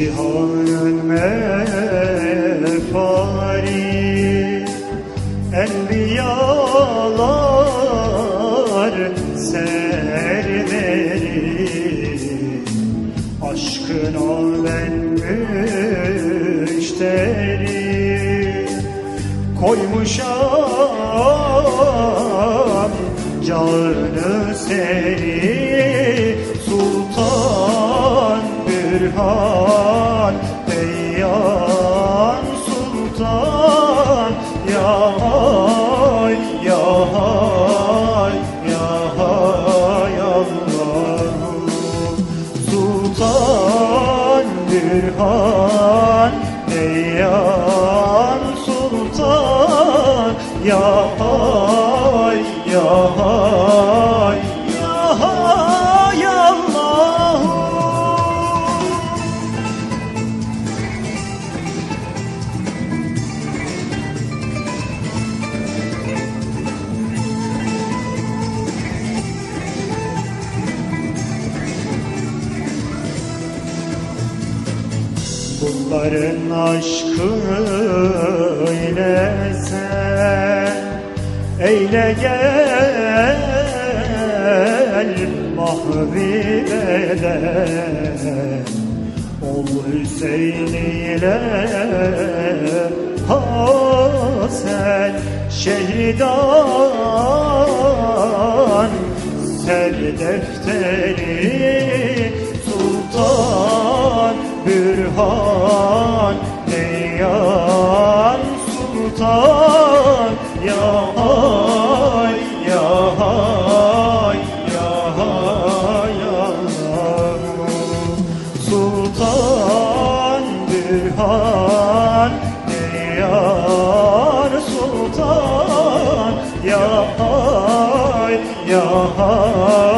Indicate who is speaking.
Speaker 1: Cihanın mefari Enbiyalar serveri Aşkına ben müşteri Koymuşam canı seri Sultan Bürhan Bürhan Beyyan Sultan Ya hay ya hay Bunların aşkı ile sen Eyle gel mahvibeden Ol Hüseyin ile Hasan Şehridan Ser defteri Bürhan Eyyar Sultan Ya ay ya ay ya ay ya Sultan Bürhan Eyyar Sultan Ya ay ya ay